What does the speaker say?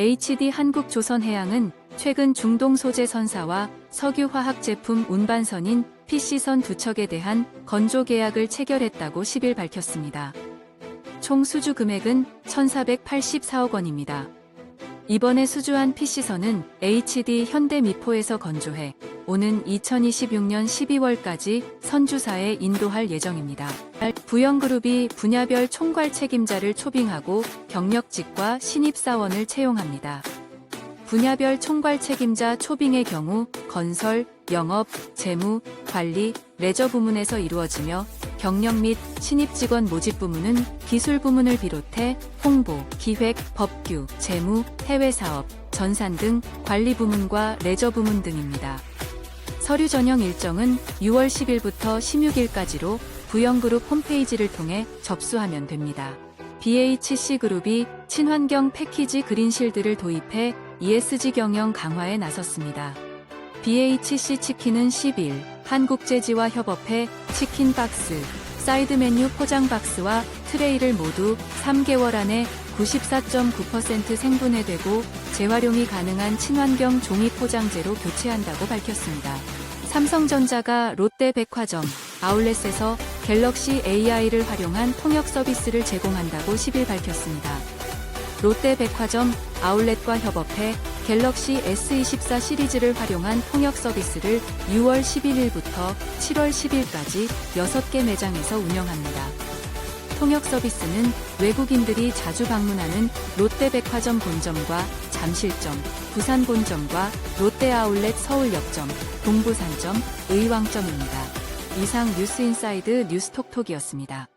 HD 한국조선해양은 최근 중동 소재 선사와 석유화학 제품 운반선인 PC선 두 척에 대한 건조 계약을 체결했다고 10일 밝혔습니다. 총 수주 금액은 1,484억 원입니다. 이번에 수주한 PC선은 HD 현대 미포에서 건조해 오는 2026년 12월까지 선주사에 인도할 예정입니다. 부영그룹이 분야별 총괄 책임자를 초빙하고 경력직과 신입사원을 채용합니다. 분야별 총괄 책임자 초빙의 경우 건설, 영업, 재무, 관리, 레저 부문에서 이루어지며 경력 및 신입 직원 모집 부문은 기술 부문을 비롯해 홍보, 기획, 법규, 재무, 해외 사업, 전산 등 관리 부문과 레저 부문 등입니다. 서류 전형 일정은 6월 10일부터 16일까지로 부영그룹 홈페이지를 통해 접수하면 됩니다. BHC그룹이 친환경 패키지 그린실드를 도입해 ESG 경영 강화에 나섰습니다. BHC 치킨은 10일 한국재지와 협업해 치킨 박스, 사이드 메뉴 포장 박스와 트레이를 모두 3개월 안에 94.9% 생분해되고 재활용이 가능한 친환경 종이 포장재로 교체한다고 밝혔습니다. 삼성전자가 롯데백화점, 아울렛에서 갤럭시 AI를 활용한 통역 서비스를 제공한다고 10일 밝혔습니다. 롯데백화점 아울렛과 협업해 갤럭시 S24 시리즈를 활용한 통역 서비스를 6월 11일부터 7월 10일까지 6개 매장에서 운영합니다. 통역 서비스는 외국인들이 자주 방문하는 롯데백화점 본점과 잠실점, 부산 본점과 롯데아울렛 서울역점, 동부산점, 의왕점입니다. 이상 뉴스인사이드 뉴스톡톡이었습니다.